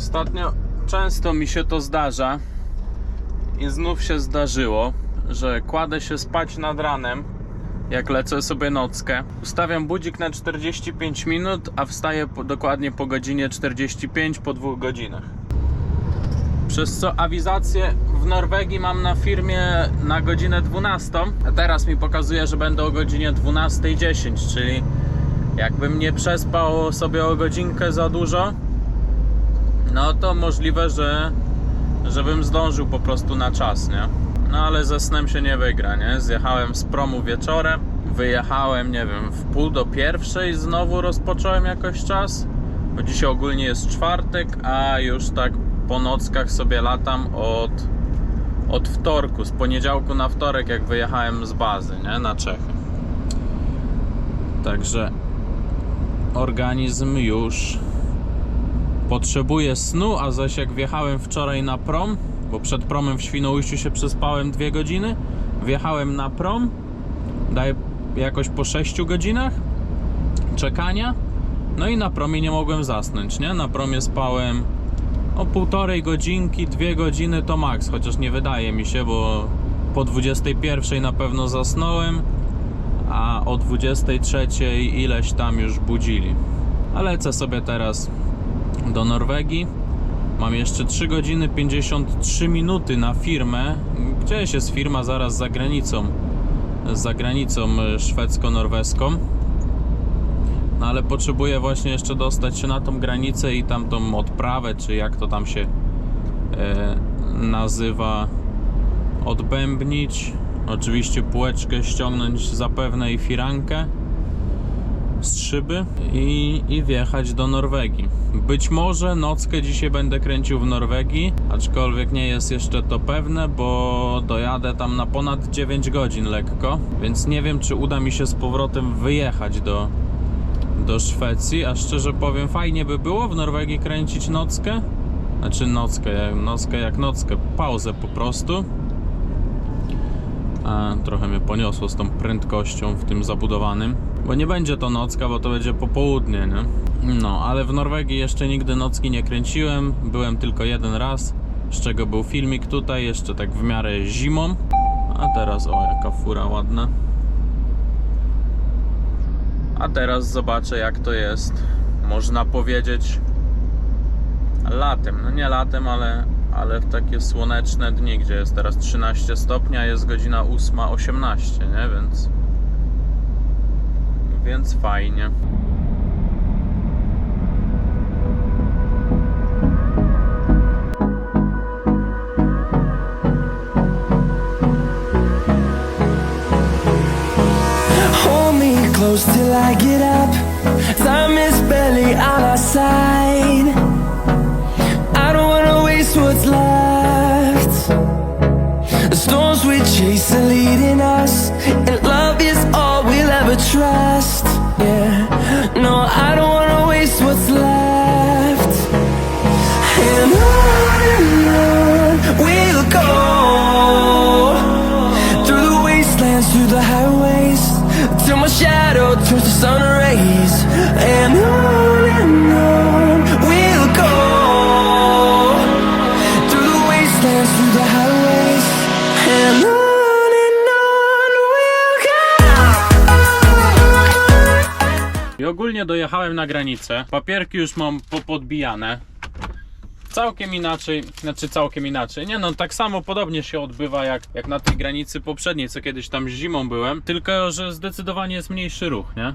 Ostatnio często mi się to zdarza i znów się zdarzyło, że kładę się spać nad ranem, jak lecę sobie nockę. Ustawiam budzik na 45 minut, a wstaję po, dokładnie po godzinie 45 po dwóch godzinach. Przez co awizację w Norwegii mam na firmie na godzinę 12, a teraz mi pokazuje, że będę o godzinie 12.10, czyli jakbym nie przespał sobie o godzinkę za dużo, no to możliwe, że żebym zdążył po prostu na czas, nie? No ale ze snem się nie wygra, nie? Zjechałem z promu wieczorem, wyjechałem, nie wiem, w pół do pierwszej znowu rozpocząłem jakoś czas, bo dzisiaj ogólnie jest czwartek, a już tak po nockach sobie latam od, od wtorku, z poniedziałku na wtorek, jak wyjechałem z bazy, nie? Na Czechy. Także organizm już potrzebuję snu, a zaś jak wjechałem wczoraj na prom, bo przed promem w Świnoujściu się przespałem dwie godziny, wjechałem na prom, daję jakoś po 6 godzinach czekania, no i na promie nie mogłem zasnąć, nie? Na promie spałem o półtorej godzinki, dwie godziny to maks, chociaż nie wydaje mi się, bo po 21 na pewno zasnąłem, a o 23 ileś tam już budzili. A lecę sobie teraz do Norwegii. Mam jeszcze 3 godziny 53 minuty na firmę. Gdzieś jest firma zaraz za granicą. Za granicą e, szwedzko-norweską. No ale potrzebuję właśnie jeszcze dostać się na tą granicę i tamtą odprawę, czy jak to tam się e, nazywa, odbębnić. Oczywiście półeczkę ściągnąć zapewne i firankę z szyby i, i wjechać do Norwegii. Być może nockę dzisiaj będę kręcił w Norwegii, aczkolwiek nie jest jeszcze to pewne, bo dojadę tam na ponad 9 godzin lekko, więc nie wiem, czy uda mi się z powrotem wyjechać do, do Szwecji, a szczerze powiem, fajnie by było w Norwegii kręcić nockę. Znaczy nockę, nockę jak nockę, pauzę po prostu. A, trochę mnie poniosło z tą prędkością w tym zabudowanym. Bo nie będzie to nocka, bo to będzie popołudnie, nie? No, ale w Norwegii jeszcze nigdy nocki nie kręciłem. Byłem tylko jeden raz, z czego był filmik tutaj, jeszcze tak w miarę zimą. A teraz, o, jaka fura ładna. A teraz zobaczę, jak to jest. Można powiedzieć latem. No nie latem, ale, ale w takie słoneczne dni, gdzie jest teraz 13 stopni, a jest godzina 8.18, nie? Więc więc fajnie. Hold me close till I get up. Time is barely on our side. Chase are leading us, dojechałem na granicę. Papierki już mam popodbijane. Całkiem inaczej, znaczy całkiem inaczej. Nie no, tak samo podobnie się odbywa jak, jak na tej granicy poprzedniej, co kiedyś tam zimą byłem. Tylko, że zdecydowanie jest mniejszy ruch, nie?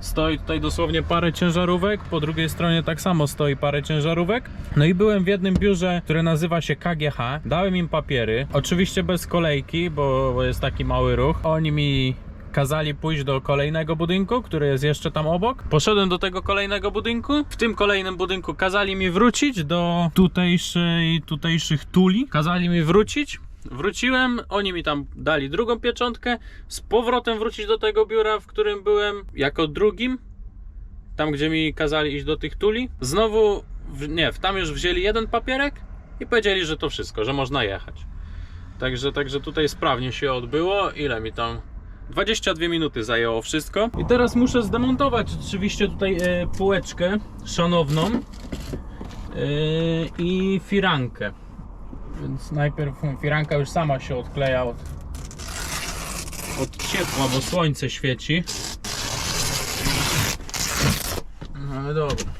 Stoi tutaj dosłownie parę ciężarówek, po drugiej stronie tak samo stoi parę ciężarówek. No i byłem w jednym biurze, które nazywa się KGH. Dałem im papiery, oczywiście bez kolejki, bo, bo jest taki mały ruch. Oni mi kazali pójść do kolejnego budynku, który jest jeszcze tam obok. Poszedłem do tego kolejnego budynku. W tym kolejnym budynku kazali mi wrócić do tutejszej, tutejszych tuli. Kazali mi wrócić. Wróciłem, oni mi tam dali drugą pieczątkę, z powrotem wrócić do tego biura, w którym byłem jako drugim, tam gdzie mi kazali iść do tych tuli. Znowu, nie, tam już wzięli jeden papierek i powiedzieli, że to wszystko, że można jechać. Także, także tutaj sprawnie się odbyło. Ile mi tam? 22 minuty zajęło wszystko. I teraz muszę zdemontować oczywiście tutaj e, półeczkę szanowną. Yy, i firankę. Więc najpierw firanka już sama się odkleja od, od ciepła, bo słońce świeci. No ale dobra.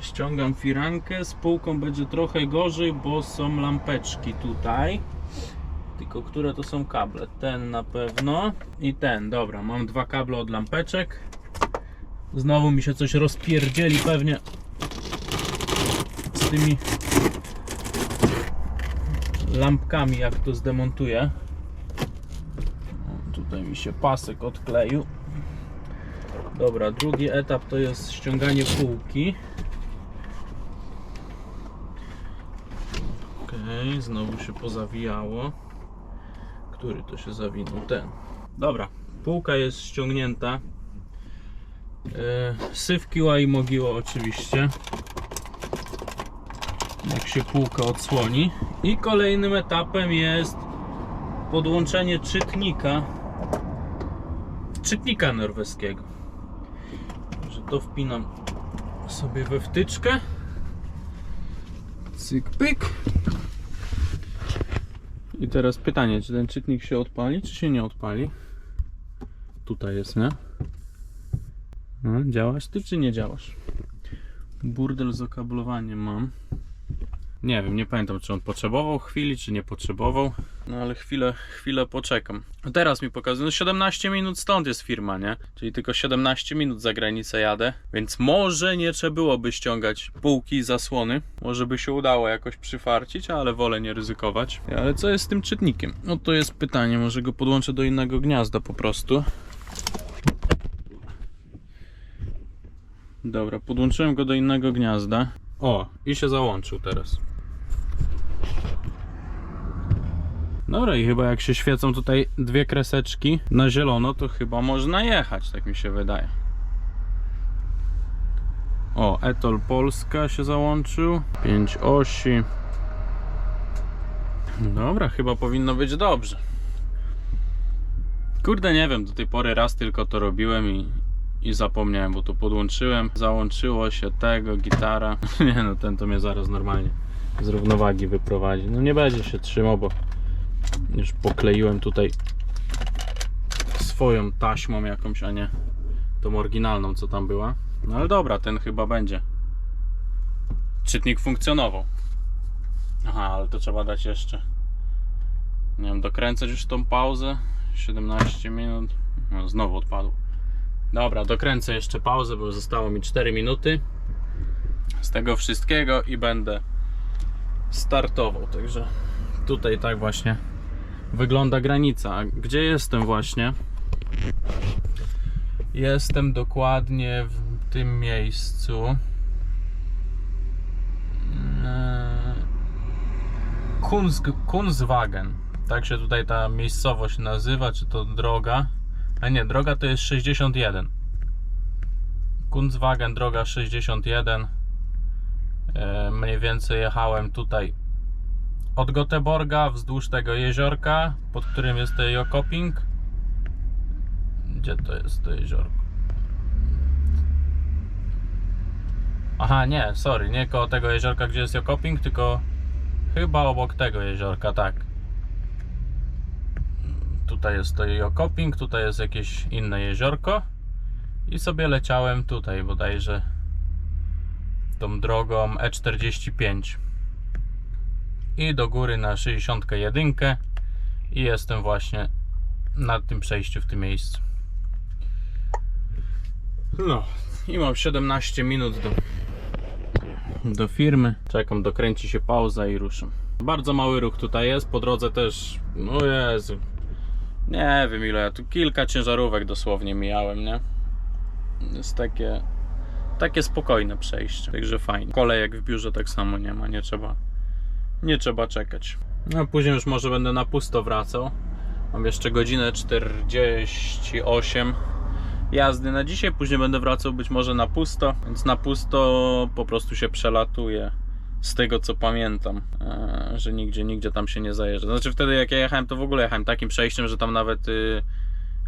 Ściągam firankę, z półką będzie trochę gorzej, bo są lampeczki tutaj. Tylko które to są kable? Ten na pewno i ten. Dobra, mam dwa kable od lampeczek. Znowu mi się coś rozpierdzieli pewnie z tymi lampkami, jak to zdemontuję. Tutaj mi się pasek odkleił. Dobra, drugi etap to jest ściąganie półki. Okej, znowu się pozawijało. Który to się zawinął? Ten. Dobra, półka jest ściągnięta. Yy, sywkiła i mogiła oczywiście. Jak się półka odsłoni. I kolejnym etapem jest podłączenie czytnika. Czytnika norweskiego. Że to wpinam sobie we wtyczkę. Cyk, pyk. I teraz pytanie, czy ten czytnik się odpali, czy się nie odpali? Tutaj jest, nie? No, działasz ty, czy nie działasz? Burdel z okablowaniem mam. Nie wiem, nie pamiętam, czy on potrzebował chwili, czy nie potrzebował. No ale chwilę, chwilę poczekam. No Teraz mi pokazuje, no 17 minut stąd jest firma, nie? Czyli tylko 17 minut za granicę jadę, więc może nie trzeba byłoby ściągać półki i zasłony. Może by się udało jakoś przyfarcić, ale wolę nie ryzykować. Ale co jest z tym czytnikiem? No to jest pytanie, może go podłączę do innego gniazda po prostu. Dobra, podłączyłem go do innego gniazda. O, i się załączył teraz. Dobra, i chyba jak się świecą tutaj dwie kreseczki na zielono, to chyba można jechać, tak mi się wydaje. O, Etol Polska się załączył. 5 osi. Dobra, chyba powinno być dobrze. Kurde, nie wiem, do tej pory raz tylko to robiłem i, i zapomniałem, bo to podłączyłem. Załączyło się tego, gitara. Nie no, ten to mnie zaraz normalnie z równowagi wyprowadzi. No nie będzie się trzymał, bo już pokleiłem tutaj swoją taśmą jakąś, a nie tą oryginalną, co tam była. No ale dobra, ten chyba będzie. Czytnik funkcjonował. Aha, ale to trzeba dać jeszcze. Nie wiem, dokręcać już tą pauzę. 17 minut. No, znowu odpadł. Dobra, dokręcę jeszcze pauzę, bo zostało mi 4 minuty z tego wszystkiego i będę startował. Także tutaj tak właśnie wygląda granica. Gdzie jestem właśnie? Jestem dokładnie w tym miejscu. Eee, Kunz, Kunzwagen. Tak się tutaj ta miejscowość nazywa, czy to droga. A nie, droga to jest 61. Kunzwagen, droga 61. E, mniej więcej jechałem tutaj od Göteborga wzdłuż tego jeziorka, pod którym jest to Jokoping. Gdzie to jest to jeziorko? Aha, nie, sorry, nie koło tego jeziorka, gdzie jest Jokoping, tylko chyba obok tego jeziorka, tak. Tutaj jest to Jokoping, tutaj jest jakieś inne jeziorko i sobie leciałem tutaj bodajże tą drogą E45 i do góry na 61 i jestem właśnie na tym przejściu w tym miejscu. No i mam 17 minut do, do firmy. Czekam, dokręci się pauza i ruszam. Bardzo mały ruch tutaj jest, po drodze też, no Jezu, nie wiem ile, ja tu kilka ciężarówek dosłownie mijałem, nie? Jest takie, takie spokojne przejście, także fajnie. Kolejek w biurze tak samo nie ma, nie trzeba, nie trzeba czekać. No później już może będę na pusto wracał. Mam jeszcze godzinę 48 jazdy na dzisiaj, później będę wracał być może na pusto, więc na pusto po prostu się przelatuję z tego co pamiętam, e, że nigdzie, nigdzie tam się nie zajeżdża. Znaczy wtedy jak ja jechałem, to w ogóle jechałem takim przejściem, że tam nawet y,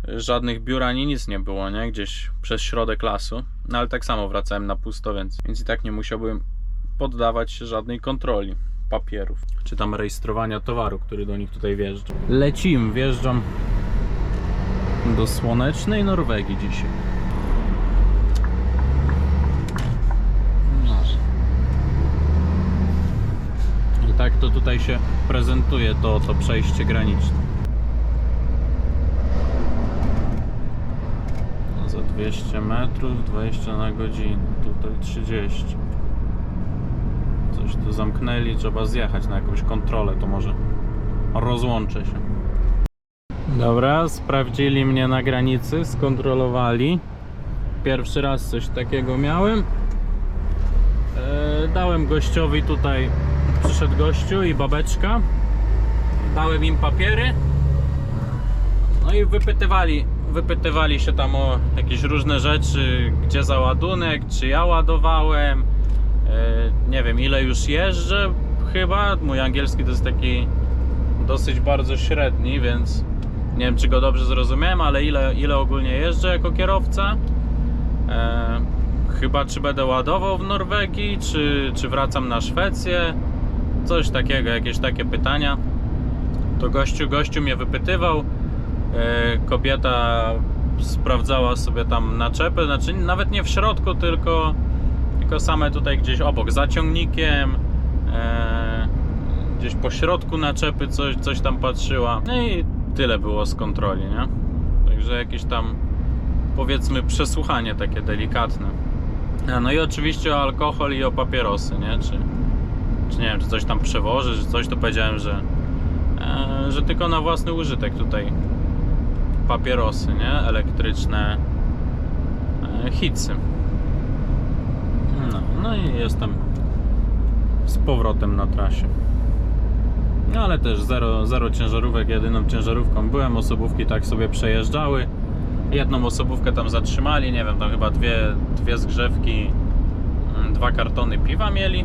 żadnych biur ani nic nie było, nie? Gdzieś przez środek lasu. No ale tak samo wracałem na pusto, więc, więc i tak nie musiałbym poddawać się żadnej kontroli papierów. Czy tam rejestrowania towaru, który do nich tutaj wjeżdża. Lecim, wjeżdżam do słonecznej Norwegii dzisiaj. No. I tak to tutaj się prezentuje to, to przejście graniczne. Za 200 metrów 20 na godzinę, tutaj 30. Coś tu zamknęli, trzeba zjechać na jakąś kontrolę, to może rozłączę się. Dobra, sprawdzili mnie na granicy, skontrolowali. Pierwszy raz coś takiego miałem. E, dałem gościowi tutaj, przyszedł gościu i babeczka. Dałem im papiery. No i wypytywali, wypytywali się tam o jakieś różne rzeczy, gdzie za ładunek, czy ja ładowałem. E, nie wiem ile już jeżdżę chyba. Mój angielski to jest taki dosyć bardzo średni, więc nie wiem czy go dobrze zrozumiałem, ale ile, ile ogólnie jeżdżę jako kierowca. E, chyba czy będę ładował w Norwegii, czy, czy wracam na Szwecję. Coś takiego, jakieś takie pytania. To gościu, gościu mnie wypytywał. E, kobieta sprawdzała sobie tam naczepy, znaczy nawet nie w środku, tylko, tylko same tutaj gdzieś obok, za ciągnikiem. E, gdzieś po środku naczepy coś, coś tam patrzyła. No i tyle było z kontroli, nie? Także jakieś tam powiedzmy przesłuchanie takie delikatne. A, No i oczywiście o alkohol i o papierosy, nie? Czy, czy nie wiem, czy coś tam przewoży, czy coś, to powiedziałem, że, e, że tylko na własny użytek tutaj papierosy, nie? Elektryczne e, hicy. No, no i jestem z powrotem na trasie. No ale też zero, zero ciężarówek, jedyną ciężarówką byłem, osobówki tak sobie przejeżdżały. Jedną osobówkę tam zatrzymali, nie wiem, tam chyba dwie, dwie zgrzewki, mm, dwa kartony piwa mieli.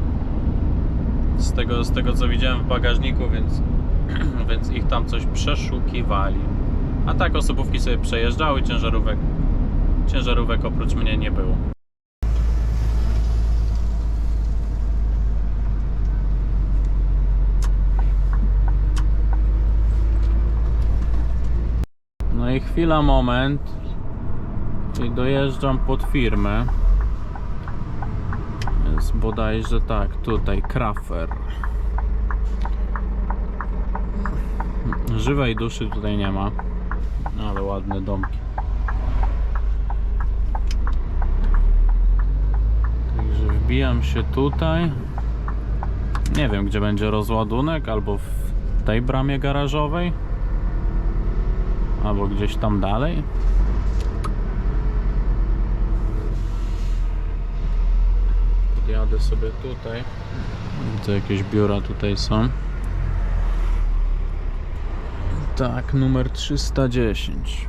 Z tego, z tego co widziałem w bagażniku, więc, więc ich tam coś przeszukiwali. A tak osobówki sobie przejeżdżały, ciężarówek, ciężarówek oprócz mnie nie było. No chwila, moment. I dojeżdżam pod firmę. Jest bodajże tak, tutaj Krafer. Żywej duszy tutaj nie ma. Ale ładne domki. Także wbijam się tutaj. Nie wiem gdzie będzie rozładunek, albo w tej bramie garażowej albo gdzieś tam dalej. Podjadę sobie tutaj. To jakieś biura tutaj są. Tak, numer 310.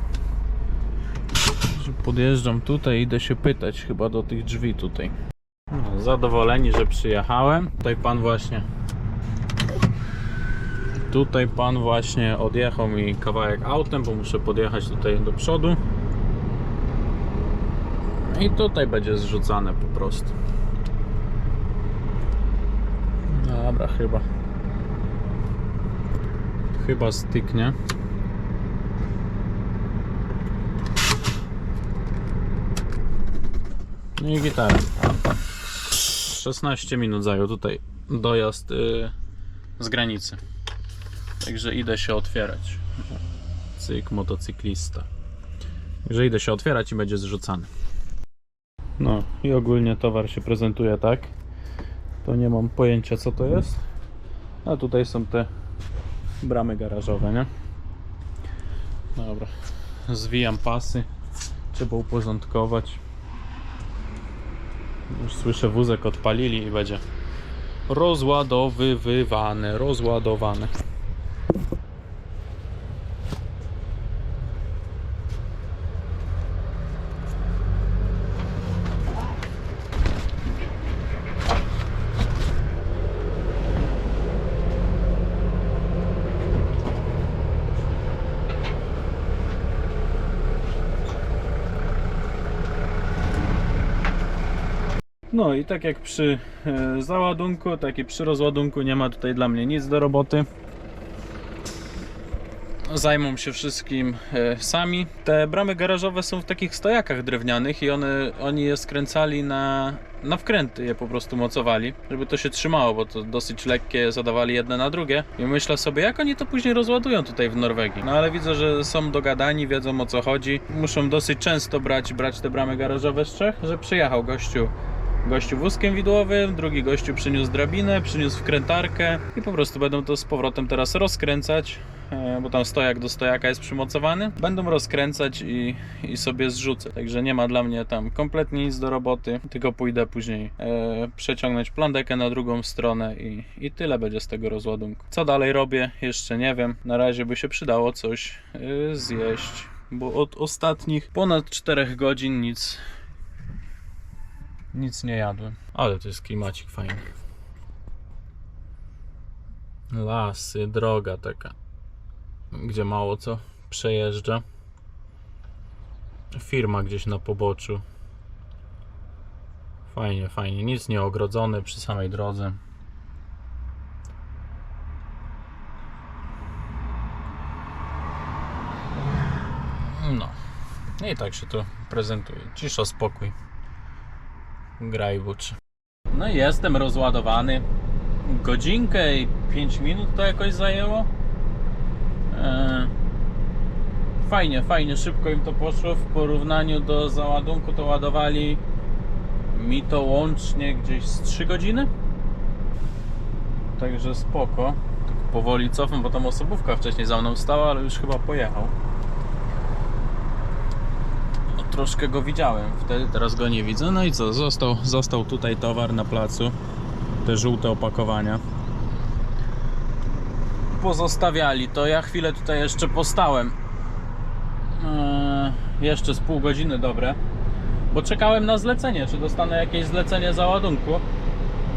Że Podjeżdżam tutaj, idę się pytać chyba do tych drzwi tutaj. No, zadowoleni, że przyjechałem. Tutaj pan właśnie Tutaj pan właśnie odjechał mi kawałek autem, bo muszę podjechać tutaj do przodu. I tutaj będzie zrzucane po prostu. Dobra, chyba. Chyba styknie. No i gitara. 16 minut zajął tutaj dojazd y, z granicy. Także idę się otwierać. Cyk, motocyklista. Także idę się otwierać i będzie zrzucany. No i ogólnie towar się prezentuje tak. To nie mam pojęcia co to jest. A tutaj są te bramy garażowe, nie? Dobra. Zwijam pasy. Trzeba uporządkować. Już słyszę wózek odpalili i będzie rozładowywane, rozładowane. No i tak jak przy e, załadunku, tak i przy rozładunku nie ma tutaj dla mnie nic do roboty. Zajmą się wszystkim e, sami. Te bramy garażowe są w takich stojakach drewnianych i one, oni je skręcali na, na wkręty, je po prostu mocowali, żeby to się trzymało, bo to dosyć lekkie zadawali jedne na drugie. I myślę sobie, jak oni to później rozładują tutaj w Norwegii. No ale widzę, że są dogadani, wiedzą o co chodzi. Muszą dosyć często brać, brać te bramy garażowe z Czech, że przyjechał gościu gościu wózkiem widłowym, drugi gościu przyniósł drabinę, przyniósł wkrętarkę i po prostu będą to z powrotem teraz rozkręcać, e, bo tam stojak do stojaka jest przymocowany. Będą rozkręcać i, i sobie zrzucę. Także nie ma dla mnie tam kompletnie nic do roboty, tylko pójdę później e, przeciągnąć plandekę na drugą stronę i, i tyle będzie z tego rozładunku. Co dalej robię? Jeszcze nie wiem. Na razie by się przydało coś e, zjeść. Bo od ostatnich ponad 4 godzin nic nic nie jadłem. Ale to jest klimacik fajny. Lasy, droga taka, gdzie mało co przejeżdża. Firma gdzieś na poboczu. Fajnie, fajnie. Nic nie ogrodzone przy samej drodze. No. I tak się to prezentuje. Cisza, spokój graj buczy. No i jestem rozładowany. Godzinkę i 5 minut to jakoś zajęło. Eee, fajnie, fajnie, szybko im to poszło. W porównaniu do załadunku to ładowali mi to łącznie gdzieś z 3 godziny. Także spoko. Tak powoli cofam, bo tam osobówka wcześniej za mną stała, ale już chyba pojechał. Troszkę go widziałem wtedy, teraz go nie widzę. No i co, został, został tutaj towar na placu. Te żółte opakowania. Pozostawiali to. Ja chwilę tutaj jeszcze postałem. Eee, jeszcze z pół godziny dobre. Bo czekałem na zlecenie, czy dostanę jakieś zlecenie załadunku.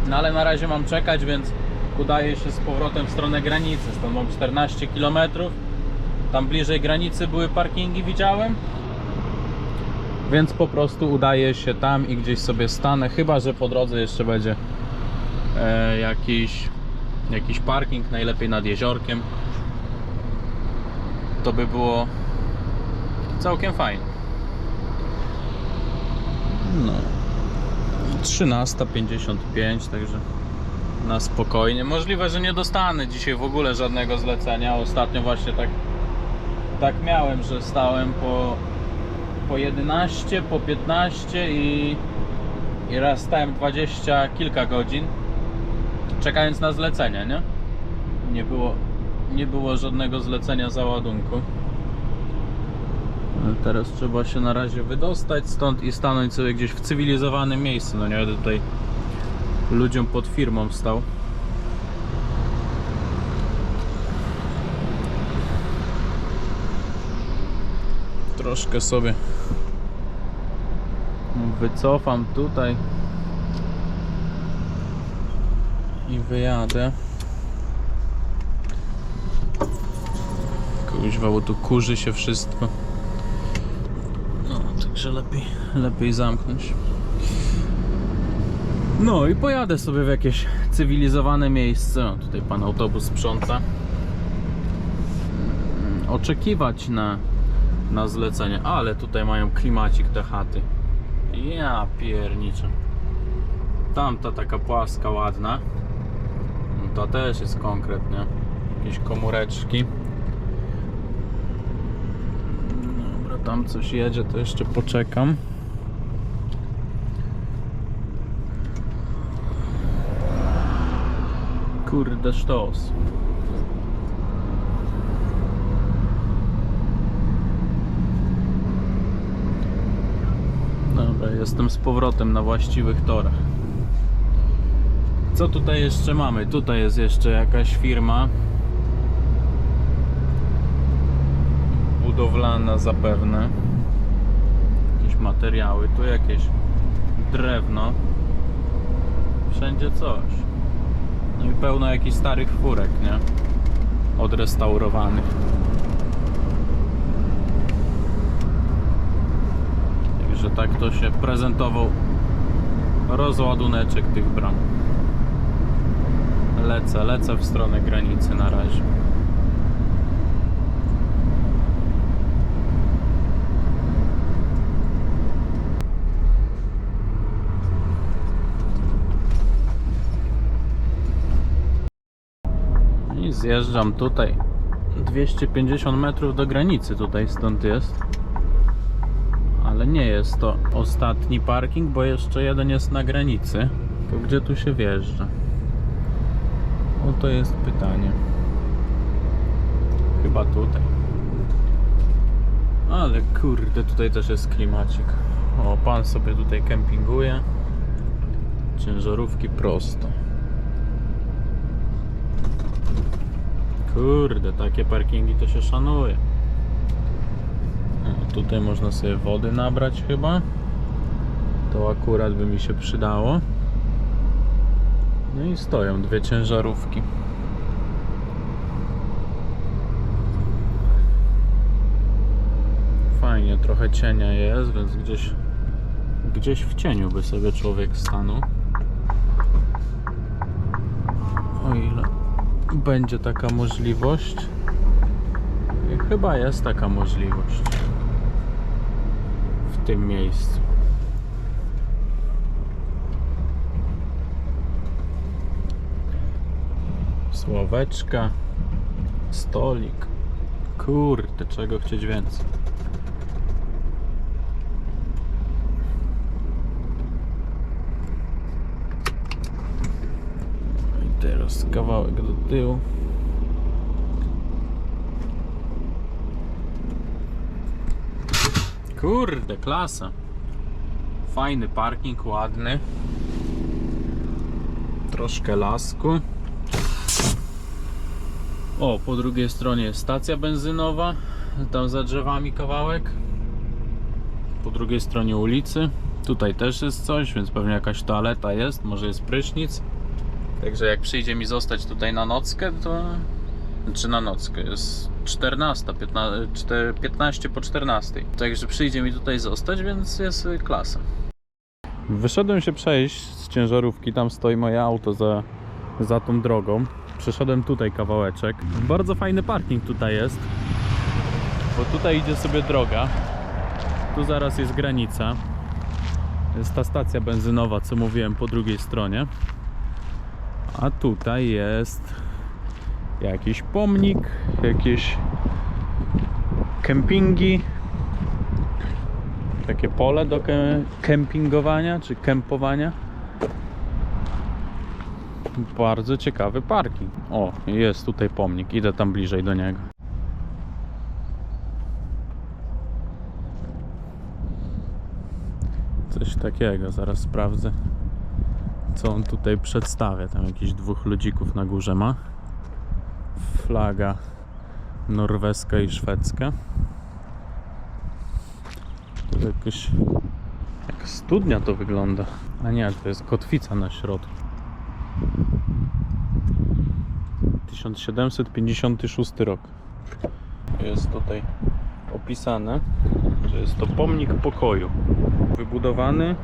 No ale na razie mam czekać, więc udaję się z powrotem w stronę granicy. Stąd mam 14 km. Tam bliżej granicy były parkingi, widziałem więc po prostu udaję się tam i gdzieś sobie stanę, chyba że po drodze jeszcze będzie e, jakiś, jakiś parking, najlepiej nad jeziorkiem. To by było całkiem fajnie. No. 13.55, także na spokojnie. Możliwe, że nie dostanę dzisiaj w ogóle żadnego zlecenia. Ostatnio właśnie tak, tak miałem, że stałem po po 11, po 15 i, i raz stałem 20 kilka godzin czekając na zlecenie, nie? Nie było, nie było żadnego zlecenia załadunku. Teraz trzeba się na razie wydostać stąd i stanąć sobie gdzieś w cywilizowanym miejscu. No nie będę tutaj ludziom pod firmą stał. Troszkę sobie wycofam tutaj i wyjadę. Kuźwa, bo tu kurzy się wszystko. No, także lepiej, lepiej zamknąć. No i pojadę sobie w jakieś cywilizowane miejsce. O, tutaj pan autobus sprząta. Mm, Oczekiwać na na zlecenie, ale tutaj mają klimacik te chaty. Ja pierniczę. Tamta taka płaska, ładna. No Ta też jest konkretnie. Jakieś komóreczki. Dobra, tam coś jedzie, to jeszcze poczekam. Kurde sztos. Dobra, jestem z powrotem na właściwych torach. Co tutaj jeszcze mamy? Tutaj jest jeszcze jakaś firma budowlana zapewne. Jakieś materiały, tu jakieś drewno. Wszędzie coś. No i pełno jakichś starych furek, nie? Odrestaurowanych. Także tak to się prezentował rozładuneczek tych bram. Lecę, lecę w stronę granicy na razie. I zjeżdżam tutaj. 250 metrów do granicy tutaj stąd jest. Ale nie jest to ostatni parking, bo jeszcze jeden jest na granicy. To gdzie tu się wjeżdża? Oto jest pytanie. Chyba tutaj. Ale kurde, tutaj też jest klimacik. O, pan sobie tutaj kempinguje. Ciężarówki prosto. Kurde, takie parkingi to się szanuje. Tutaj można sobie wody nabrać chyba. To akurat by mi się przydało. No i stoją dwie ciężarówki. Fajnie, trochę cienia jest, więc gdzieś gdzieś w cieniu by sobie człowiek stanął. O ile będzie taka możliwość. I chyba jest taka możliwość tym miejscu. Słoweczka, stolik. Kurde, czego chcieć więcej. I teraz kawałek do tyłu. Kurde, klasa. Fajny parking, ładny. Troszkę lasku. O, po drugiej stronie jest stacja benzynowa. Tam za drzewami kawałek. Po drugiej stronie ulicy. Tutaj też jest coś, więc pewnie jakaś toaleta jest, może jest prysznic. Także jak przyjdzie mi zostać tutaj na nockę, to. Czy na nockę? Jest 14, 15, 4 15 po 14. Także przyjdzie mi tutaj zostać, więc jest klasa. Wyszedłem się przejść z ciężarówki, tam stoi moje auto za, za tą drogą. Przeszedłem tutaj kawałeczek. Bardzo fajny parking tutaj jest. Bo tutaj idzie sobie droga. Tu zaraz jest granica. Jest ta stacja benzynowa, co mówiłem po drugiej stronie. A tutaj jest jakiś pomnik, jakieś kempingi. Takie pole do ke- kempingowania czy kempowania. Bardzo ciekawy parking. O, jest tutaj pomnik. Idę tam bliżej do niego. Coś takiego, zaraz sprawdzę. Co on tutaj przedstawia? Tam jakichś dwóch ludzików na górze ma. Flaga norweska i szwedzka. Tu. Jak studnia to wygląda. A nie, to jest kotwica na środku. 1756 rok. Jest tutaj opisane, że jest to pomnik pokoju. Wybudowany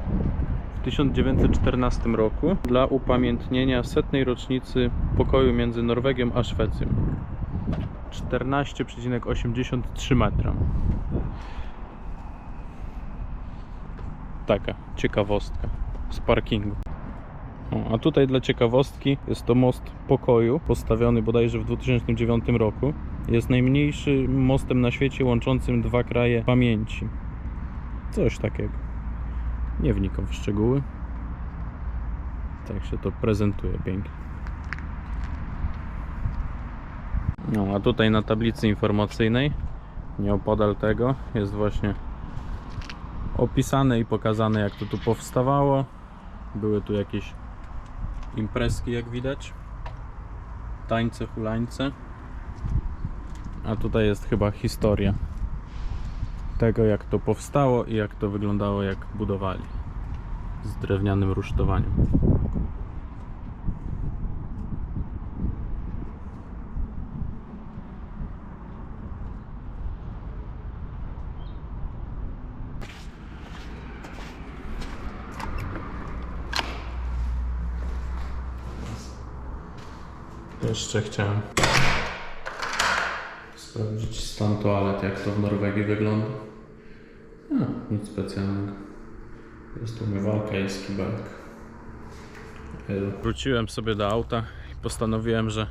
w 1914 roku dla upamiętnienia setnej rocznicy pokoju między Norwegią a Szwecją. 14,83 metra. Taka ciekawostka z parkingu. O, a tutaj dla ciekawostki jest to most pokoju, postawiony bodajże w 2009 roku. Jest najmniejszym mostem na świecie łączącym dwa kraje pamięci. Coś takiego. Nie wnikam w szczegóły. Tak się to prezentuje pięknie. No, a tutaj na tablicy informacyjnej, nieopodal tego, jest właśnie opisane i pokazane, jak to tu powstawało. Były tu jakieś imprezki, jak widać. Tańce, hulańce. A tutaj jest chyba historia tego jak to powstało i jak to wyglądało jak budowali z drewnianym rusztowaniem. Jeszcze chciałem sprawdzić stan toalet, jak to w Norwegii wygląda. No, nic specjalnego. Jest umywalka, jest kibelek. Wróciłem sobie do auta i postanowiłem, że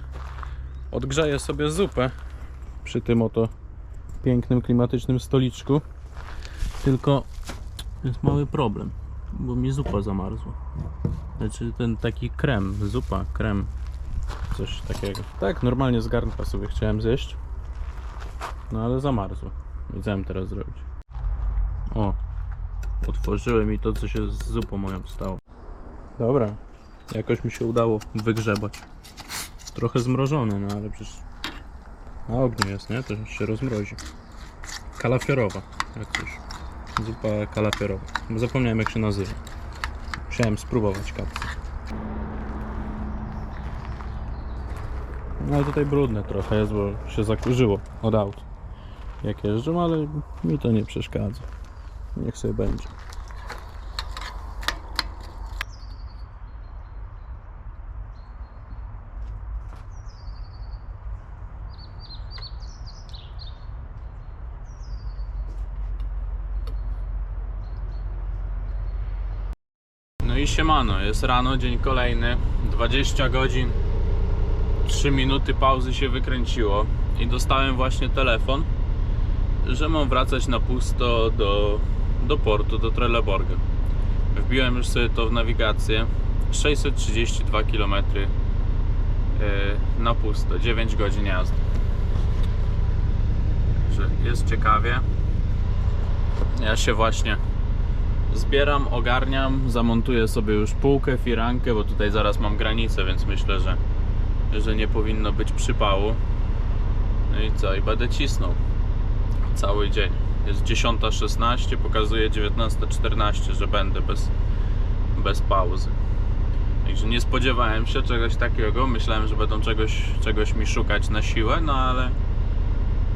odgrzeję sobie zupę przy tym oto pięknym, klimatycznym stoliczku. Tylko jest mały problem, bo mi zupa zamarzła. Znaczy ten taki krem, zupa, krem, coś takiego. Tak, normalnie z garnka sobie chciałem zjeść, no ale zamarzło. I co teraz zrobić? O, otworzyłem i to co się z zupą moją stało. Dobra, jakoś mi się udało wygrzebać. Trochę zmrożone, no ale przecież na ogniu jest, nie? To się rozmrozi. Kalafiorowa, jak coś. Zupa kalafiorowa. Zapomniałem jak się nazywa. Musiałem spróbować kapsy. No tutaj brudne trochę jest, bo się zakurzyło od aut. Jak jeżdżą, ale mi to nie przeszkadza. Niech sobie będzie. No i siemano, jest rano, dzień kolejny, 20 godzin, 3 minuty pauzy się wykręciło i dostałem właśnie telefon, że mam wracać na pusto do, do portu, do Trelleborga. Wbiłem już sobie to w nawigację, 632 km e, na pusto, 9 godzin jazdy. Jest ciekawie. Ja się właśnie zbieram, ogarniam, zamontuję sobie już półkę, firankę, bo tutaj zaraz mam granicę, więc myślę, że, że nie powinno być przypału. No i co? I będę cisnął cały dzień. Jest 10.16, pokazuje 19.14, że będę bez, bez pauzy. Także nie spodziewałem się czegoś takiego. Myślałem, że będą czegoś, czegoś mi szukać na siłę, no ale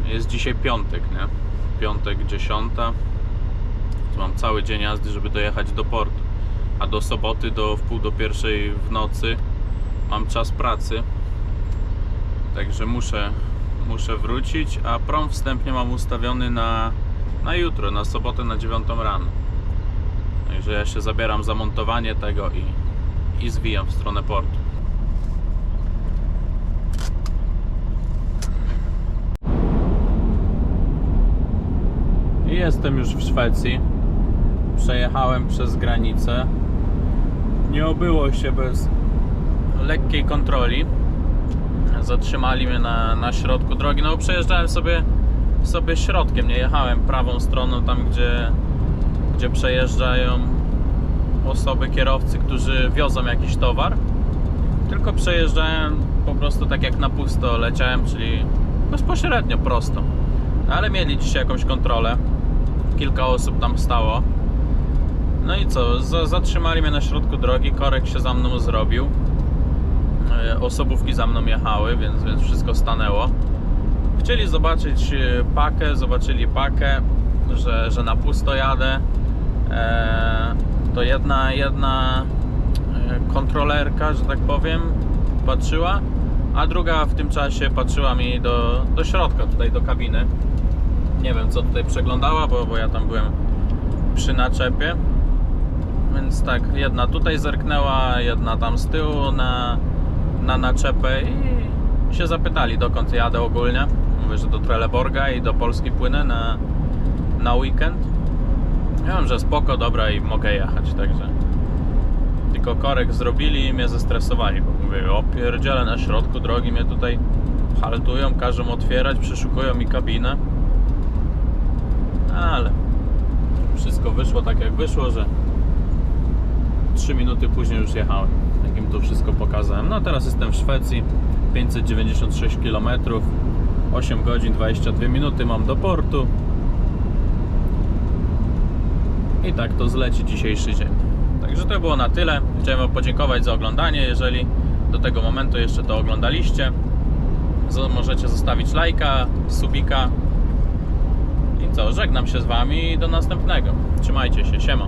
jest dzisiaj piątek, nie? Piątek 10. To mam cały dzień jazdy, żeby dojechać do portu. A do soboty do wpół do pierwszej w nocy mam czas pracy. Także muszę, muszę wrócić, a prom wstępnie mam ustawiony na, na jutro, na sobotę na 9 rano. Także ja się zabieram za montowanie tego i, i zwijam w stronę portu. Jestem już w Szwecji. Przejechałem przez granicę. Nie obyło się bez lekkiej kontroli. Zatrzymali mnie na, na środku drogi. No, przejeżdżałem sobie, sobie środkiem, nie jechałem prawą stroną, tam gdzie, gdzie przejeżdżają osoby, kierowcy, którzy wiozą jakiś towar. Tylko przejeżdżałem po prostu tak jak na pusto leciałem, czyli bezpośrednio prosto. No, ale mieli dzisiaj jakąś kontrolę. Kilka osób tam stało. No i co? Za- Zatrzymali mnie na środku drogi, korek się za mną zrobił. E, Osobówki za mną jechały, więc, więc wszystko stanęło. Chcieli zobaczyć e, pakę, zobaczyli pakę, że, że na pusto jadę. E, to jedna, jedna e, kontrolerka, że tak powiem, patrzyła, a druga w tym czasie patrzyła mi do, do środka, tutaj do kabiny. Nie wiem co tutaj przeglądała, bo, bo ja tam byłem przy naczepie. Więc tak, jedna tutaj zerknęła, jedna tam z tyłu na, na naczepę i się zapytali dokąd jadę ogólnie. Mówię, że do Trelleborga i do Polski płynę na, na weekend. Ja wiem, że spoko, dobra i mogę jechać, także tylko korek zrobili i mnie zestresowali, bo mówię, o pierdziele na środku drogi mnie tutaj haltują, każą otwierać, przeszukują mi kabinę. Ale wszystko wyszło tak jak wyszło, że 3 minuty później już jechałem. Jak im to wszystko pokazałem. No teraz jestem w Szwecji, 596 km, 8 godzin 22 minuty mam do portu. I tak to zleci dzisiejszy dzień. Także to było na tyle. Chciałem Wam podziękować za oglądanie. Jeżeli do tego momentu jeszcze to oglądaliście, możecie zostawić lajka, subika. I co, żegnam się z Wami do następnego. Trzymajcie się, siema.